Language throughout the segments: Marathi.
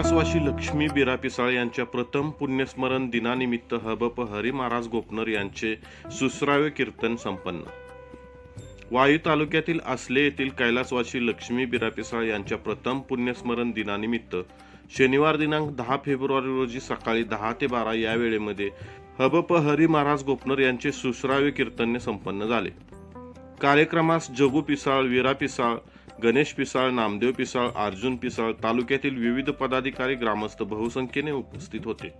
कैलासवासी लक्ष्मी बिरा पिसाळ यांच्या प्रथम पुण्यस्मरण दिनानिमित्त हबप हरी महाराज गोपनर यांचे सुसरावे कीर्तन संपन्न. वायू तालुक्यातील आसले येथील कैलासवासी लक्ष्मी बिरा पिसाळ यांच्या प्रथम पुण्यस्मरण दिनानिमित्त शनिवार दिनांक दहा फेब्रुवारी रोजी सकाळी दहा ते बारा या वेळेमध्ये हबप हरी महाराज गोपनर यांचे सुसरावे कीर्तन संपन्न झाले. कार्यक्रमास जगू पिसाळ वीरा पिसाळ गणेश पिसाळ नामदेव पिसाळ अर्जुन पिसाळ तालुक्यातील विविध पदाधिकारी ग्रामस्थ बहुसंख्येने उपस्थित होते.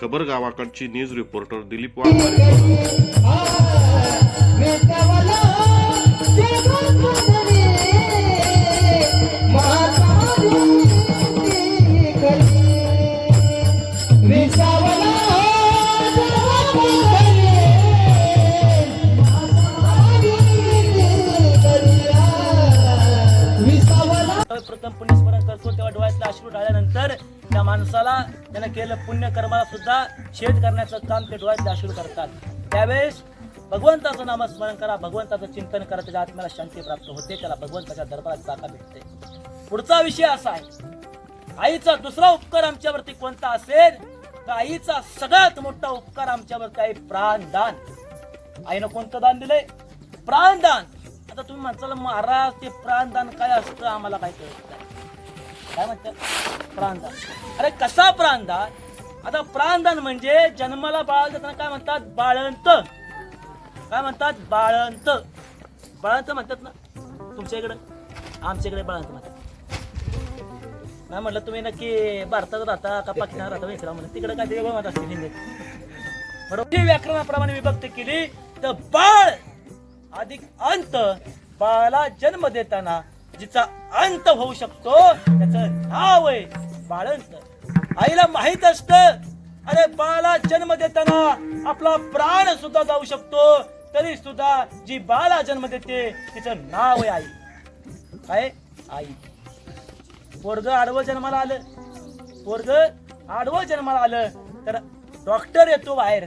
खबर गावाकडची न्यूज रिपोर्टर दिलीप वाघमारे. असतो तेव्हा डोळ्यातला अश्रू टाळल्यानंतर त्या माणसाला त्यानं केलं पुण्य कर्माला सुद्धा छेद करण्याचं काम ते डोळ्यातले अश्रू करतात. त्यावेळेस भगवंताचं नामस्मरण करा भगवंताचं चिंतन करा त्याच्या आत्म्याला शांती प्राप्त होते त्याला भगवंताच्या दरबारात जागा भेटते. पुढचा विषय असा आहे आईचा दुसरा उपकार आमच्यावरती कोणता असेल? तर आईचा सगळ्यात मोठा उपकार आमच्यावरती आहे प्राणदान. आईनं कोणतं दान दिलंय? प्राणदान. आता तुम्ही म्हणताल महाराज ते प्राणदान काय असतं? आम्हाला काय कळत काय म्हणतात? प्राणदान. अरे कसा प्राणदान? आता प्राणदान म्हणजे जन्माला बाळ देताना काय म्हणतात? बाळंत. काय म्हणतात? बाळंत. बाळंत म्हणतात ना? तुमच्या इकडं? आमच्या इकडे बाळंत म्हणतात. नाही म्हटलं तुम्ही नक्की भारतात राहता का पाकिस्तान राहता? इकडं म्हणलं तिकडे काय वेगळं म्हणत असते हिंदीत बरोबर व्याकरणाप्रमाणे विभक्त केली तर बाळ अधिक अंत बाळाला जन्म देताना जिचा अंत होऊ शकतो त्याचं नाव आहे बाळंत. आईला माहीत असत अरे बाळाला जन्म देताना आपला प्राण सुद्धा जाऊ शकतो तरी सुद्धा जी बाळा जन्म देते तिचं नाव आहे आई. काय? आई. पोरग आडवं जन्माला आलं. पोरग आडवं जन्माला आलं तर डॉक्टर येतो बाहेर.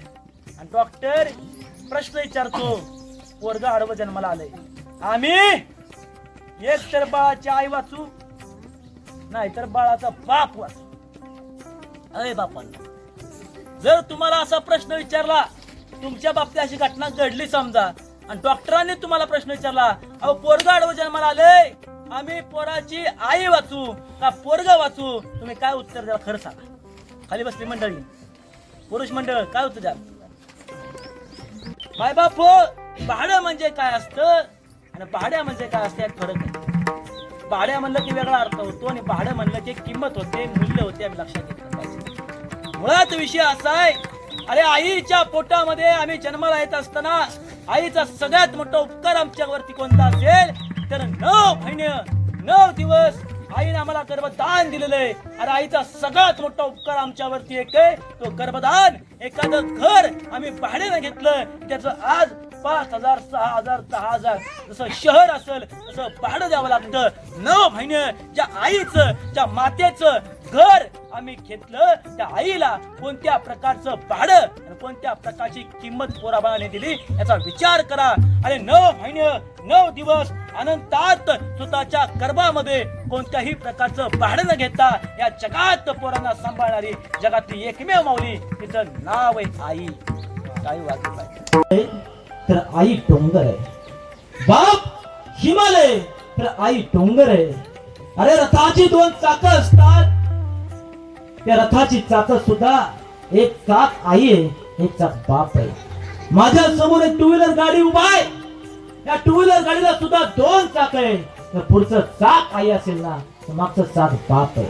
आणि डॉक्टर प्रश्न विचारतो पोरग आडवं जन्माला आलंय. आम्ही एक तर बाळाची आई वाचू. नाही तर बाळाचा बाप वाचू. अरे बापांना जर तुम्हाला असा प्रश्न विचारला तुमच्या बाबतीत अशी घटना घडली समजा आणि डॉक्टरांनी तुम्हाला प्रश्न विचारला अहो पोरग आडवं जन्माला आले आम्ही पोराची आई वाचू का पोरग वाचू? तुम्ही काय उत्तर द्या खरं सांगा. खाली बसली मंडळी. पुरुष मंडळ काय उत्तर द्या बाय बाप हो, भाडं म्हणजे काय असतं? आणि भाड्या म्हणजे काय असतं? फरक आहे. भाड्या म्हणलं की वेगळा अर्थ होतो आणि भाडं म्हणलं की किंमत होते मूल्य होते आम्ही लक्षात घेतलं पाहिजे. मुळात विषय असा आहे अरे आईच्या पोटामध्ये आम्ही जन्माला येत असताना आईचा सगळ्यात मोठा उपकार आमच्यावरती कोणता असेल तर नऊ महिने नऊ दिवस आईने आम्हाला गर्भदान दिलेलं आहे. अरे आईचा सगळ्यात मोठा उपकार आमच्यावरती एक आहे तो गर्भदान एखादं घर आम्ही भाड्यानं घेतलं त्याचं आज पाच हजार सहा हजार दहा हजार. जसं शहर असेल तसं भाडं द्यावं लागतं. न महिने ज्या आईचं ज्या मातेचं घर आम्ही घेतलं त्या आईला कोणत्या प्रकारचं भाडं आणि कोणत्या प्रकारची किंमत पोराबाळाने दिली याचा विचार करा. आणि नऊ महिने नऊ दिवस अनंतात स्वतःच्या गर्भामध्ये कोणत्याही प्रकारचं भाडं न घेता या जगात पोरांना सांभाळणारी जगातली एकमेव माऊली तिचं नाव आहे आई. काही वाटत तर आई डोंगर आहे बाप हिमालय. तर आई डोंगर आहे अरे रथाची दोन चाक असतात. त्या रथाची चाक सुद्धा एक चाक आई आहे एक चाक बाप आहे. माझ्यासमोर एक टू व्हीलर गाडी उभा आहे. या टू व्हीलर गाडीला सुद्धा दोन चाक आहे तर पुढचं चाक आई असेल ना तर मागचं चाक बाप आहे.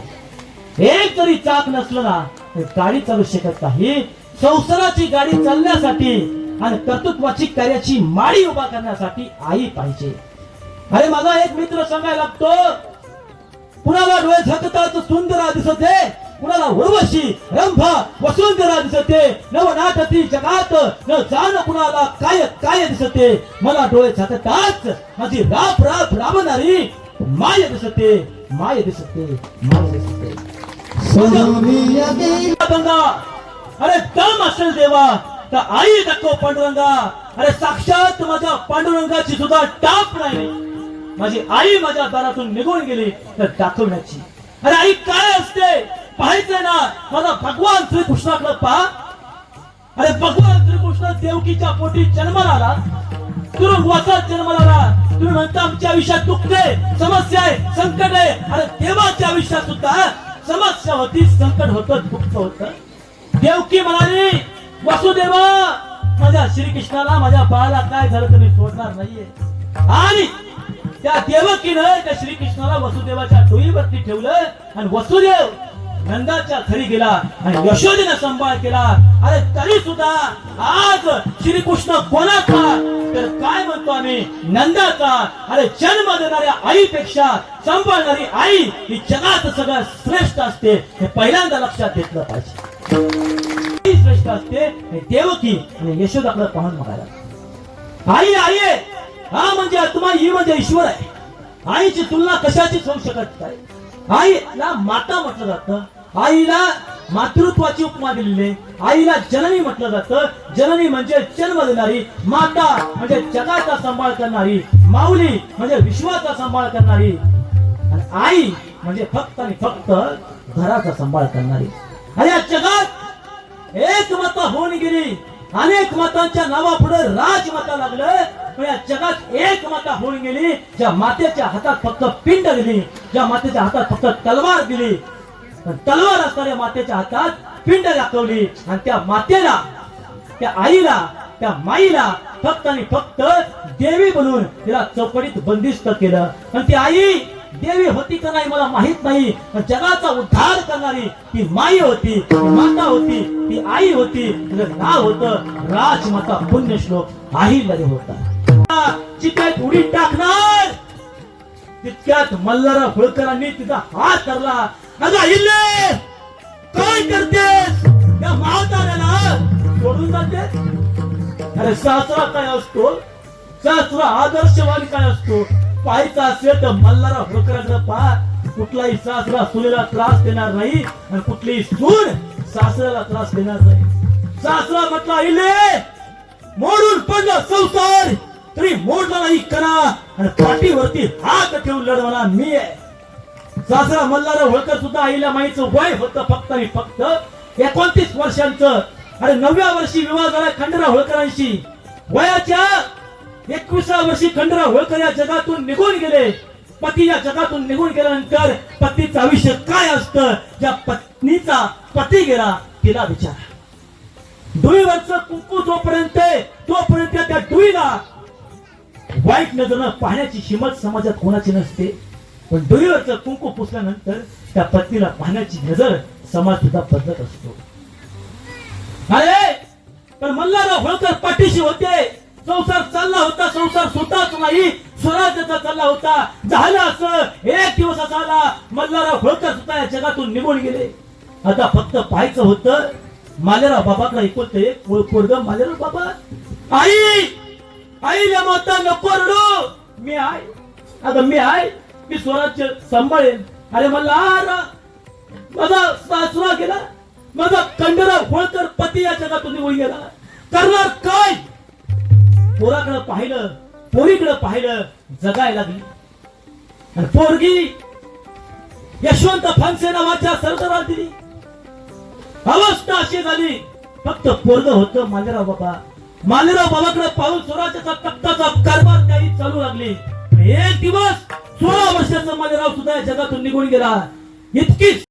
एक जरी चाक नसलं ना तर गाडी चालू शकत नाही. संसाराची गाडी चालण्यासाठी आणि कर्तृत्वाची कार्याची माळी उभा करण्यासाठी आई पाहिजे. अरे माझा एक मित्र सांगायला लागतो कुणाला डोळे झाकतात सुंदर दिसते कुणाला उर्वशी रंभा वसुंधरा दिसते नवनाटती जगात न जाण कुणाला काय काय दिसते मला डोळे झाकताच माझी राप राप राबणारी माय दिसते माय दिसते माय दिसते. अरे दम असेल देवा. तर आई दाखव पांडुरंगा. अरे साक्षात माझ्या पांडुरंगाची सुद्धा टाप नाही. माझी आई माझ्या दारातून निघून गेली तर दाखवण्याची. अरे आई काय असते? पाहायचंय ना. माझा भगवान श्रीकृष्णाकडे पहा. अरे भगवान श्रीकृष्ण देवकीच्या पोटी जन्माला आला. तुरुंगवासात जन्माला आला. तुम्ही म्हणता आमच्या आयुष्यात दुःख आहे समस्या आहे संकट आहे. अरे देवाच्या आयुष्यात सुद्धा समस्या होती संकट होतं दुःख होत. देवकी म्हणाली वसुदेवा माझ्या श्रीकृष्णाला माझ्या बाळाला काय झालं तर मी सोडणार नाहीये. आणि त्या देवकीनं त्या श्रीकृष्णाला वसुदेवाच्या डोईवरती ठेवलं आणि वसुदेव नंदाच्या घरी गेला आणि यशोदेनं सांभाळ केला. अरे तरी सुद्धा आज श्रीकृष्ण कोणाचा? तर काय म्हणतो आम्ही? नंदाचा. अरे जन्म देणाऱ्या आईपेक्षा सांभाळणारी आई ही जगात सगळ्यात श्रेष्ठ असते. हे पहिल्यांदा लक्षात घेतलं पाहिजे. स्पष्ट असते देवकी आणि यशोदाकडे पाहून बघायला आई आई हा म्हणजे आत्मा ही म्हणजे ईश्वर आहे आईची तुलना कशाचीच होऊ शकत नाही आईला माता म्हटलं जातं आईला मातृत्वाची उपमा दिलेली आईला जननी म्हटलं जातं जननी म्हणजे जन्म देणारी माता म्हणजे जगाचा सांभाळ करणारी माऊली म्हणजे विश्वाचा सांभाळ करणारी आणि आई म्हणजे फक्त आणि फक्त घराचा सांभाळ करणारी आणि या जगात एक माता होऊन गेली. अनेक मातांच्या नावापुढे राजमाता लागलं. पण या जगात एक माता होऊन गेली. ज्या मातेच्या हातात फक्त पिंड दिली. ज्या मातेच्या हातात फक्त तलवार दिली. तलवार असणाऱ्या मातेच्या हातात पिंड दाखवली. आणि त्या मातेला त्या आईला त्या माईला फक्त आणि फक्त देवी बनून तिला चौकडीत बंदिस्त केलं. आणि ती आई देवी होती का नाही मला माहीत नाही. पण जगाचा उद्धार करणारी ती माई होती माता होती ती आई होती तिचं नाव होतं राजमाता पुण्यश्लोक. आई मध्ये होता. चिकायत उडी टाकणार. तितक्यात मल्हारा होळकरांनी तिचा हात धरला. अगं इल्ले काय करतेस? या म्हाताऱ्याला सोडून जाते अरे सासरा काय असतो? सासरा आदर्शवान काय असतो? पाहायचा असेल तर मल्हारा होळकरांकडे पाहा. कुठलाही सासरा सुनेला त्रास देणार नाही आणि कुठलीही सून सासऱ्याला त्रास देणार नाही. सासरा म्हटला इले मोडून पडलं संसार. तरी मोडला नाही करा आणि पाठीवरती हात ठेवून लढवणार मी आहे. सासरा मल्हार होळकर सुद्धा आईला माईचं वय होतं फक्त आणि फक्त एकोणतीस वर्षांचं. अरे नवव्या वर्षी विवाह झाला खंडरा होळकरांशी वयाच्या एकविसा वर्षी खंडराव होळकर या जगातून निघून गेले. पती या जगातून निघून गेल्यानंतर पतीचं आयुष्य काय असतं? ज्या पत्नीचा पती गेला तिला विचारा. डोईवरचं कुंकू जोपर्यंत तोपर्यंत त्या डुईला वाईट नजरनं पाहण्याची हिमत समाजात कोणाची नसते. पण डोईवरचं कुंकू पुसल्यानंतर त्या पत्नीला पाहण्याची नजर समाज सुद्धा बदलत असतो. अरे पण मल्हारराव होळकर पाठीशी होते. संसार चालला होता संसार स्वतःच नाही. स्वराज्याचा चालला होता. झालं असं. एक दिवस असा आला मल्हारराव होळकर सुद्धा या जगातून निघून गेले. आता फक्त पाहायचं होतं मालेराव बाबाकडे ऐकवत एक पोरग मालेराव बाबा आई! आईला माता नको रडो. मी आय अगं मी आय मी स्वराज्य सांभाळेन. अरे मला माझा सासरा गेला. माझा खंडराव होळकर पती या जगातून निघून गेला. करणार काय? पोराकडे पाहिलं पोरीकडे पाहिलं जगायला लागली. आणि पोरगी यशवंत फानसे नावाच्या सरदारात दिली. अवस्था अशी झाली फक्त पोरग होतं मालेराव बाबा. मालेराव बाबाकडे पाहून स्वराज्याचा तक्ताचा कारभार त्याही चालू लागली. एक दिवस सोळा वर्षाचा मालेराव सुद्धा या जगातून निघून गेला. इतकी